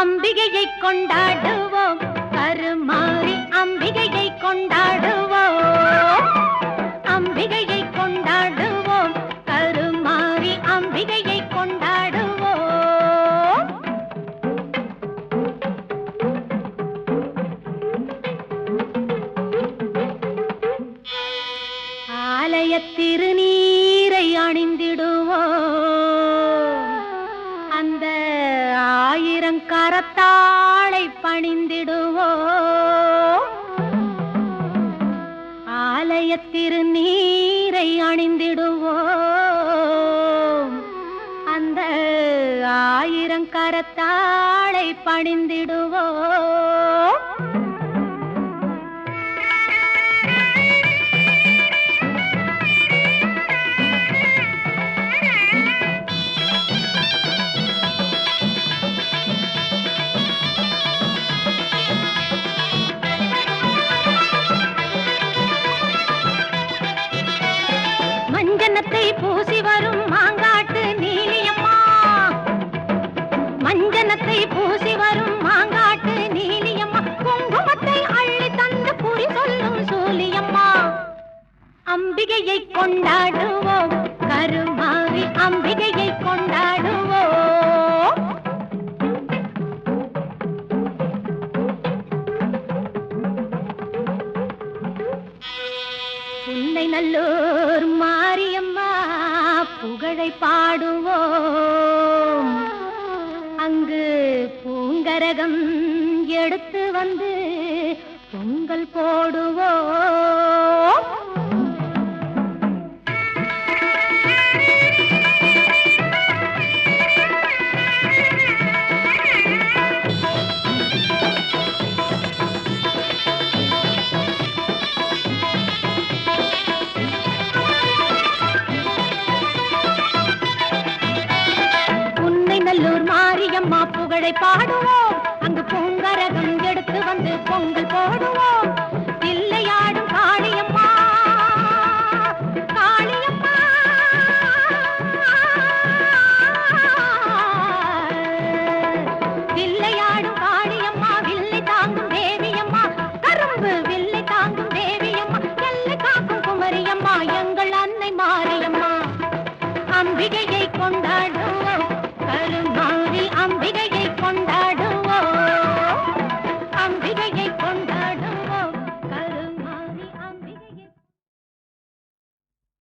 அம்பிகையை கொண்டாடுவோம். கருமாறி அம்பிகையை கொண்டாடுவோம். அம்பிகையை கொண்டாடுவோம். கருமாறி அம்பிகையை கொண்டாடுவோம். ஆலய திருநீரை அணிந்திடுவோம். அந்த ஆயிரம் கரத்தாளை பணிந்திடுவோம் ஆலயத்திரு நீரை அணிந்திடுவோம் அந்த ஆயிரம் கரத்தாளை பணிந்திடுவோம் கொண்டாடுவோம். கருமாவி அம்பிகையை கொண்டாடுவோம். உன்னை நல்லூர் மாரியம்மா புகழை பாடுவோம். அங்கு பூங்கரகம் எடுத்து வந்து பொங்கல் போடுவோம். மாரியம்மா பாடுவோம். அங்கு பூங்கரகம் எடுத்து வந்து பொங்கல் போடுவோம். தில்லையாடும் காளியம்மா காளியம்மா. வில்லையாடும் காளியம்மா வில்லை தாங்கும் தேவியம்மா. கரும்பு வில்லை தாங்கும் தேவியம்மா. எல்லை காக்கும் குமரியம்மா எங்கள் அன்னை மாரியம்மா. அம்பிகையை கொண்டாடும்